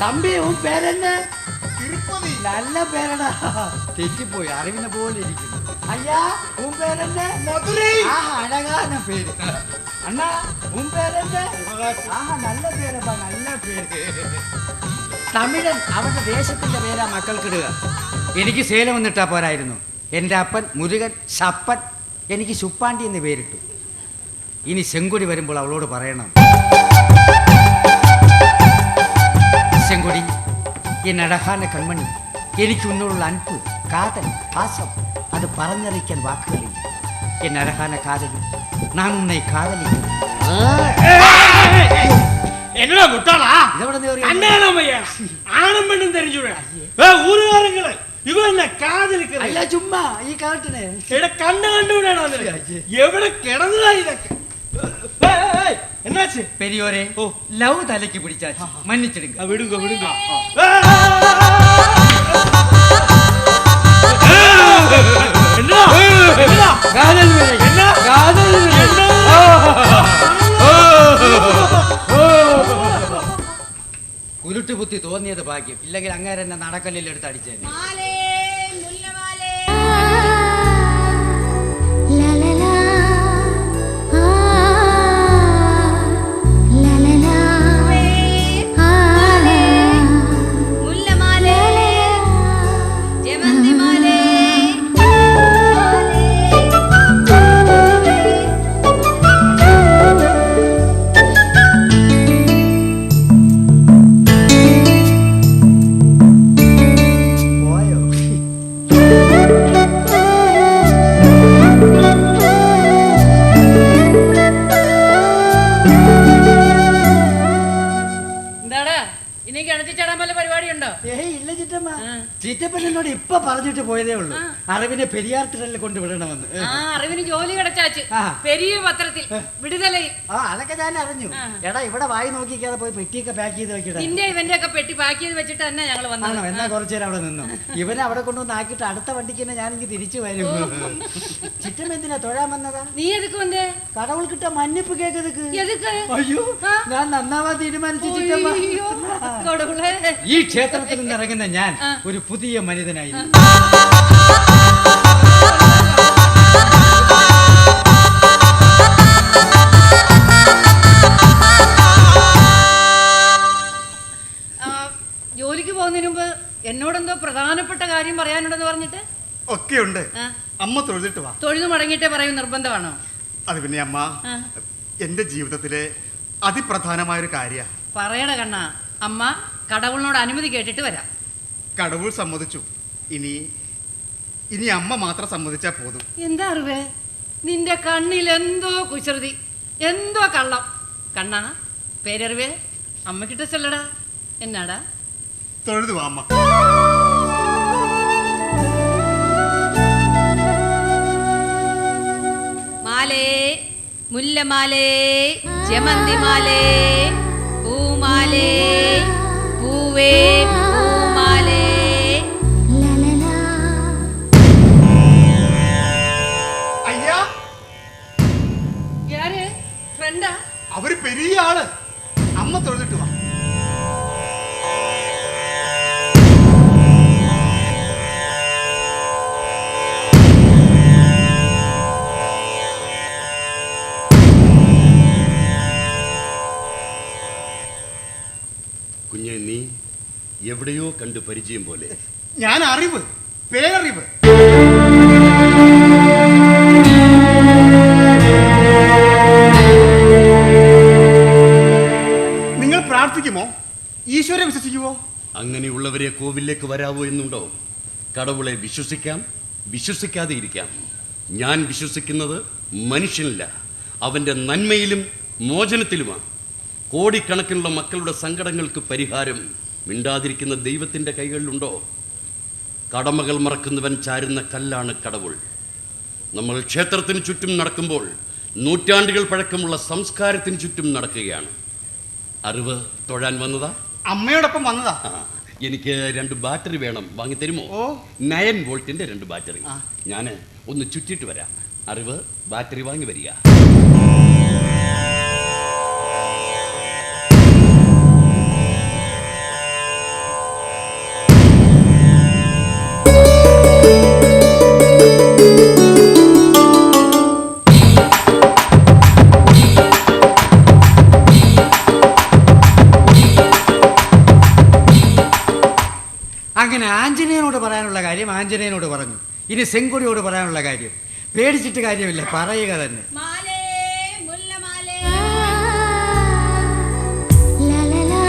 തമ്പി ഉൻ പേരെന്നെ? തിരുപ്പതി. നല്ല പേരടാ. തെറ്റിപ്പോയി അറിവിനെ പോലെ ഇരിക്കുന്നു. അയ്യാ ഉൻ പേരെന്നെ? മധുരൈ. ആ അഴകാന പേര്. അണ്ണാ ഉൻ പേരെന്നെ? ആ നല്ല പേരപ്പാ നല്ല പേര്. തമിഴൻ അവരുടെ ദേശത്തിന്റെ പേരാ മക്കൾക്കിടുക. എനിക്ക് സേലം വന്നിട്ടാ പോരായിരുന്നു. എന്റെ അപ്പൻ മുരുകൻ ശപ്പൻ എനിക്ക് ശുപ്പാണ്ടി എന്ന് പേരിട്ടു. ഇനി ചെങ്കൊടി വരുമ്പോൾ അവളോട് പറയണം. செங்கொடி என் அழகான கண்மணி எனக்கு உன்னோடுள்ள அன்பு காதல் பாசம் அது பறந்தரைக்கன் வாக்குகளில் என் அழகான காதலி நான் உன்னை காதலிக்கிறேன் என்னடா முட்டாளா இதோட இந்த ஒரு- கண்ணாலம் ஐயா ஆணும் பெண்ணும் தெரிஞ்சுவிட ஊருகாரங்களെ ഇവ എന്നെ കാതിരിക്കുന്നത് അല്ല ചുമ്മാ ഈ കാട്ടിനെ എടാ കണ്ണ് കണ്ടുവിടാണോ നിനക്ക്? എവിടെ കിടന്നതാ ഇതൊക്കെ ഏയ്, പെരിയോരെ ഓ. ലവ് തലയ്ക്ക് പിടിച്ചാച്ചു. മന്നിച്ചെടുക്ക വിടുങ്കോ വിടുങ്കോ. ഉരുട്ടുപുത്തി തോന്നിയത് ഭാഗ്യം. ഇല്ലെങ്കിൽ അങ്ങേരെന്നെ നടക്കലിൽ എടുത്തടിച്ചേ അറിവിനെ പെരിയാർ തിരലിൽ കൊണ്ട് വിടണമെന്ന്. ആ അറിവിന് ജോലി കിടച്ചാച്ച്. പെരിയ പത്രത്തിൽ വിടുതലയിൽ ആ അതൊക്കെ ഞാൻ അറിഞ്ഞു. എടാ ഇവിടെ വായി നോക്കിക്കാതെ പോയി പെട്ടിയൊക്കെ പാക്ക് ചെയ്ത് വെക്കട്ടെ നിന്റെ ഇവന്റെ ഒക്കെ പെട്ടി പാക്ക് ചെയ്ത് വെച്ചിട്ട് തന്നെ ഞങ്ങൾ വന്നു എന്നാ കുറച്ചു നേരം അവിടെ നിന്നു. ഇവനെ അവിടെ കൊണ്ടുവന്ന് ആക്കിയിട്ട് അടുത്ത വണ്ടിക്ക് തന്നെ ഞാനെങ്കിൽ തിരിച്ചു വരും. ചിറ്റമ്മ എന്തിനാ തൊഴാൻ വന്നതാ? നീ എതുക്ക് വന്നേ? കടവുൾ കിട്ട മഞ്ഞപ്പ് എതുക്ക് അയ്യോ ഞാൻ നന്നാവാ തീരുമാനിച്ചു ചിറ്റമ്മ. ഈ ക്ഷേത്രത്തിൽ നിന്ന് ഇറങ്ങുന്ന ഞാൻ ഒരു പുതിയ മനിതനായി. എന്നോടെന്തോ പ്രധാനപ്പെട്ട കാര്യം പറയാനുണ്ടെന്ന് പറഞ്ഞിട്ട്? ഒക്കെ ഉണ്ട് അമ്മ തൊഴുതിട്ട് വാ. തൊഴുതു മടങ്ങിയിട്ടേ പറയും നിർബന്ധമാണോ? അത് പിന്നെ അമ്മ എന്റെ ജീവിതത്തിലെ അതിപ്രധാനമായ ഒരു കാര്യ. പറയണ കണ്ണ. അമ്മ കടവുളിനോട് അനുമതി കേട്ടിട്ട് വരാം. കടവുൾ സമ്മതിച്ചു. ഇനി ഇനി അമ്മ മാത്രം സമ്മതിച്ചാ പോതും. എന്താ അറിവേ? നിന്റെ കണ്ണിൽ എന്തോ കുശൃതി എന്തോ കള്ളം. കണ്ണാ പേരറിവേ അമ്മക്കിട്ട് ചൊല്ലടാ. എന്നാടാ? തൊഴുതു വാ അമ്മ മാലേ മുല്ലമാലേ ജമന്തി മാലേ പൂമാലേ പൂവേ പൂമാലേ. അയ്യാ. അവർ പെരിയ ആൾ. അമ്മ തൊഴുതിട്ട് വാ. എവിടെയോ കണ്ട് പരിചയം പോലെ. ഞാൻ അറിവ് പേരറിവ്. നിങ്ങൾ പ്രാർത്ഥിക്കുമോ? ഈശ്വരെ വിശ്വസിക്കുമോ അങ്ങനെയുള്ളവരെ കോവിലേക്ക് വരാവോ എന്നുണ്ടോ? കടവുളെ വിശ്വസിക്കാം വിശ്വസിക്കാതെ ഇരിക്കാം. ഞാൻ വിശ്വസിക്കുന്നത് മനുഷ്യനില്ല അവന്റെ നന്മയിലും മോചനത്തിലുമാണ്. കോടിക്കണക്കിനുള്ള മക്കളുടെ സങ്കടങ്ങൾക്ക് പരിഹാരം മിണ്ടാതിരിക്കുന്ന ദൈവത്തിന്റെ കൈകളിലുണ്ടോ? കടമകൾ മറക്കുന്നവൻ ചാരുന്ന കല്ലാണ് കടവുൾ. നമ്മൾ ക്ഷേത്രത്തിന് ചുറ്റും നടക്കുമ്പോൾ നൂറ്റാണ്ടുകൾ പഴക്കമുള്ള സംസ്കാരത്തിന് ചുറ്റും നടക്കുകയാണ്. അറിവ് തൊഴാൻ വന്നതാ? അമ്മയോടൊപ്പം വന്നതാ. എനിക്ക് രണ്ട് ബാറ്ററി വേണം. വാങ്ങി തരുമോ? ഓ. നയൻ വോൾട്ടിന്റെ രണ്ട് ബാറ്ററി. ഞാൻ ഒന്ന് ചുറ്റിട്ട് വരാം. അറിവ് ബാറ്ററി വാങ്ങി വരിക. ഇനി സെങ്കൊടിയോട് പറയാനുള്ള കാര്യം പേടിച്ചിട്ട് കാര്യമില്ല പറയുക തന്നെ മാലേ മുല്ലമാലേ La la la,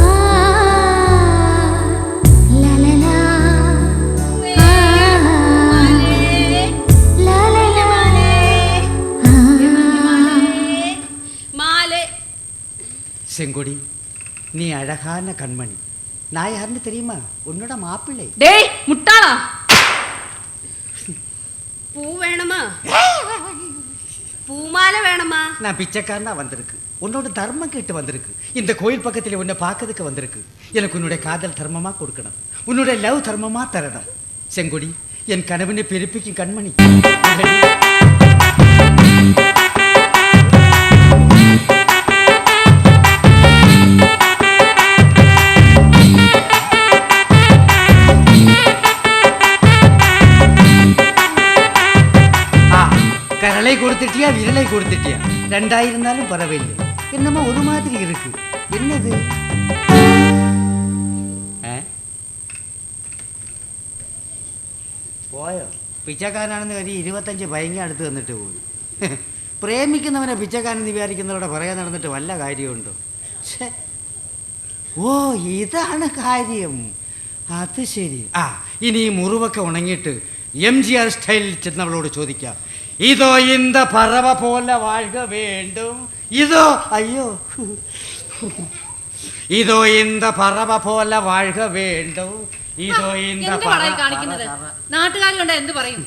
ah, la la la, മാലേ la la la, மாலே செங்கொடி நீ அழகான கண்மணி நான் யாருன்னு தெரியுமா? உன்னோட மாப்பிள்ளை. டேய் முட்டாளா? பூ வேணுமா? பூமாலை வேணுமா? நான் பிச்சைக்காரனா வந்திருக்கு. உன்னோட தர்மம் கேட்டு வந்திருக்கு. இந்த கோயில் பக்கத்தில் உன்னை பார்க்கறதுக்கு வந்திருக்கு. எனக்கு உன்னுடைய காதல் தர்மமா கொடுக்கணும். உன்னுடைய லவ் தர்மமா தரணும். செங்கொடி என் கனவினை பெருப்பிக்கும் கண்மணி. கரளை கொடுத்துட்டியா விரலை கொடுத்துட்டியா ரெண்டாயிருந்தாலும் பரவாயில்லை என்னமோ ஒரு மாதிரி இருக்கு என்னது ഏ? പോയോ പിച്ചക്കാരനാണെന്ന് കരുതി ഇരുപത്തഞ്ച് ഭയങ്കര അടുത്ത് തന്നിട്ട് പോയി പ്രേമിക്കുന്നവനെ പിച്ചക്കാരൻ വിചാരിക്കുന്നവരുടെ പറയാൻ നടന്നിട്ട് വല്ല കാര്യമുണ്ടോ ഛേ. ഓ ഇതാണ് കാര്യം അത് ശരി ആ ഇനി ഈ മുറിവൊക്കെ ഉണങ്ങിയിട്ട് എം ജി ആർ സ്റ്റൈലിൽ ചെന്നവളോട് ചോദിക്കാം ഇതോ ഇന്ത പറവ പോലെ വാഴക വേണ്ടും. ഇതോ അയ്യോ. ഇതോ ഇന്ത പറവ പോലെ വാഴക വേണ്ടും. ഇതോ കാണിക്കുന്നത്? നാട്ടുകാരി പറ- നാട്ടുകാർ എന്ത് പറയും?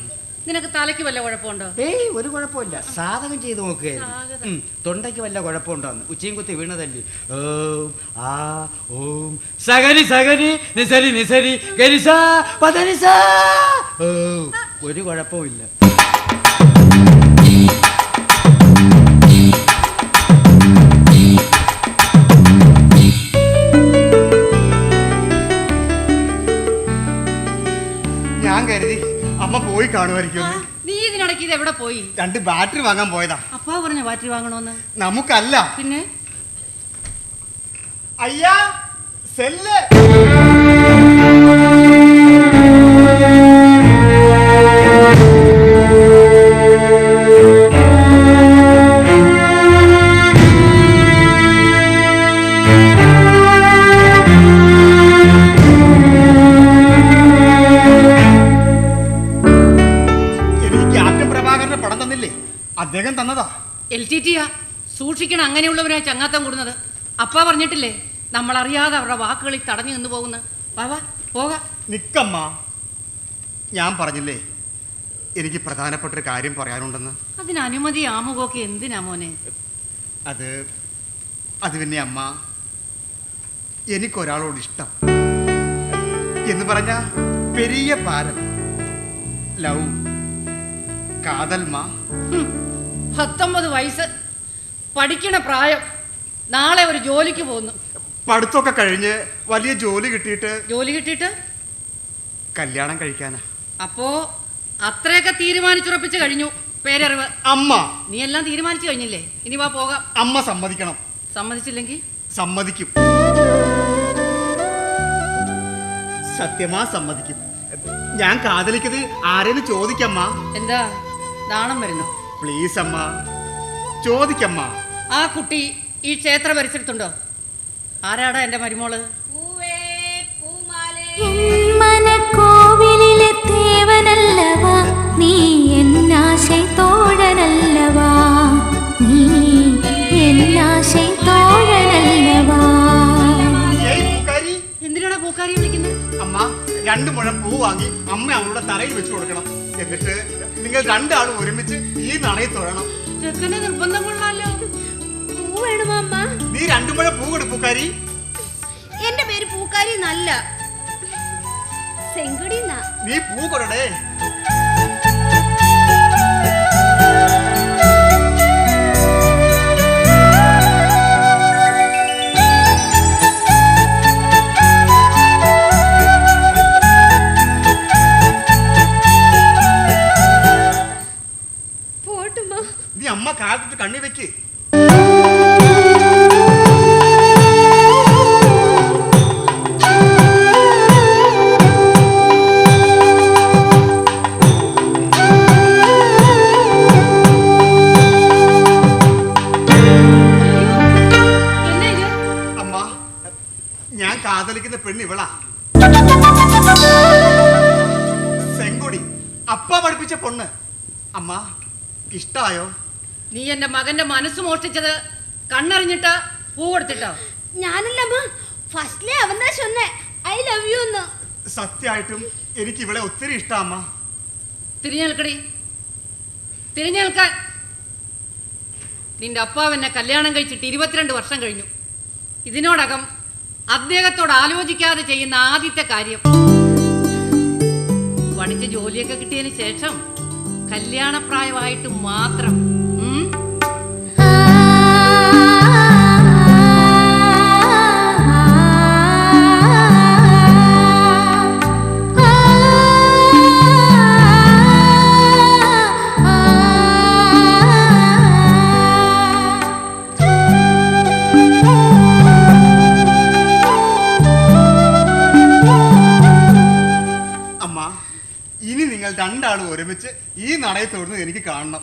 നിനക്ക് തലയ്ക്ക് വല്ല കുഴപ്പമുണ്ടോ? ഏയ് ഒരു കുഴപ്പമില്ല. സാധകം ചെയ്ത് നോക്കുകയായിരുന്നു തൊണ്ടയ്ക്ക് വല്ല കുഴപ്പമുണ്ടോന്ന്. ഉച്ചയും കുത്തി വീണതല്ലേ? ഓം ആ ഓം. സകരി സകരി നിസരി നിസരി. ഗരിസ പതരിസ ഓ ഒരു കുഴപ്പമില്ല നീ ഇതിനിടയ്ക്ക് ഇത് എവിടെ പോയി? രണ്ട് ബാറ്ററി വാങ്ങാൻ പോയതാ. അപ്പാ പറഞ്ഞ ബാറ്ററി വാങ്ങണോന്ന്? നമുക്കല്ല. പിന്നെ? അയ്യാ സെല്ല്. സൂക്ഷിക്കണം. അങ്ങനെയുള്ളവരാ ചങ്ങാത്തം കൂടുന്നത്. അപ്പ പറഞ്ഞിട്ടില്ലേ? നമ്മൾ അറിയാതെ അവരുടെ വാക്കുകളിൽ തടഞ്ഞു നിന്ന് പോകുന്ന. പോകാം. നിക്കമ്മ ഞാൻ പറഞ്ഞില്ലേ? എനിക്ക് പ്രധാനപ്പെട്ട ഒരു കാര്യം പറയാനുണ്ടെന്ന്. അതിന് അനുമതി ആമുഖമൊക്കെ എന്തിനാ മോനെ? അത് അത് പിന്നെ അമ്മ എനിക്കൊരാളോട് ഇഷ്ടം. എന്ന് പറഞ്ഞ പെരിയ പാരം ലവ് കാതൽമ. പത്തൊമ്പത് വയസ്സ്. പഠിക്കണ പ്രായം. നാളെ ഒരു ജോലിക്ക് പോകുന്നു. പഠിത്തമൊക്കെ കഴിഞ്ഞ് വലിയ ജോലി കിട്ടിയിട്ട് ജോലി കിട്ടിയിട്ട്? കല്യാണം കഴിക്കാനാ. അപ്പോ അത്രയൊക്കെ തീരുമാനിച്ചുറപ്പിച്ച് കഴിഞ്ഞു. പേരറിവ്. അമ്മ. നീ എല്ലാം തീരുമാനിച്ചു കഴിഞ്ഞില്ലേ? ഇനി വാ പോകാം. അമ്മ സമ്മതിക്കണം. സമ്മതിച്ചില്ലെങ്കിൽ? സമ്മതിക്കും. സത്യമാ സമ്മതിക്കും. ഞാൻ കാതലിക്കത് ആരെന്ന് ചോദിക്കമ്മ? എന്താ? നാണം വരുന്നു? പ്ലീസ് അമ്മ ചോദിക്കമ്മ. ആ കുട്ടി ഈ ക്ഷേത്രം വരച്ചെടുത്തുണ്ടോ ആരാടാ എന്റെ മരുമോൾ? നീ എന്നാശൈ നീ എന്നാശൈ പൂക്കാരി. രണ്ട് മുഴം പൂ വാങ്ങി അമ്മ അവളുടെ തലയിൽ വെച്ചു കൊടുക്കണം. എന്നിട്ട് നിങ്ങൾ രണ്ടാളും ഒരുമിച്ച് ഈ നണയിൽ തൊഴണം. ചെക്കനെ നിർബന്ധം കൊള്ളാലോ. ആരാണ് മാമ നീ രണ്ടു മഴ പൂവെടു പൂക്കാരി. എന്റെ പേര് പൂക്കാരി നല്ല സെങ്കുടി നീ പൂ കൊടടേ. നീ അമ്മ കാത്തിട്ട് കണ്ണി വെക്ക്. കാതലിക്കുന്ന പെണ്ണ് ഇവളാ. സെങ്കൊടി. അപ്പ പഠിപ്പിച്ച പൊണ്ണ്. അമ്മ ഇഷ്ടായോ? നീ എന്റെ മകന്റെ മനസ്സ് മോഷ്ടിച്ചത് കണ്ണറിഞ്ഞിട്ട് പൂ കൊടുത്തിട്ടോ? ഞാനല്ല അമ്മ. ഫസ്റ്റിലെ അവന്താ ഐ ലവ് യു എന്ന്. സത്യമായിട്ടും എനിക്ക് ഇവളെ ഒത്തിരി ഇഷ്ടാ അമ്മ. തിരിഞ്ഞേൽക്കടി. തിരിഞ്ഞേൽക്കാൻ നിന്റെ അപ്പാവെന്നെ കല്യാണം കഴിച്ചിട്ട് ഇരുപത്തിരണ്ട് വർഷം കഴിഞ്ഞു. ഇതിനോടകം അദ്ദേഹത്തോട് ആലോചിക്കാതെ ചെയ്യുന്ന ആദ്യത്തെ കാര്യം. പഠിച്ച ജോലിയൊക്കെ കിട്ടിയതിന് ശേഷം കല്യാണപ്രായമായിട്ട് മാത്രം രണ്ടാളും ഈ ഈ നടയത്തോടുന്ന് എനിക്ക് കാണണം.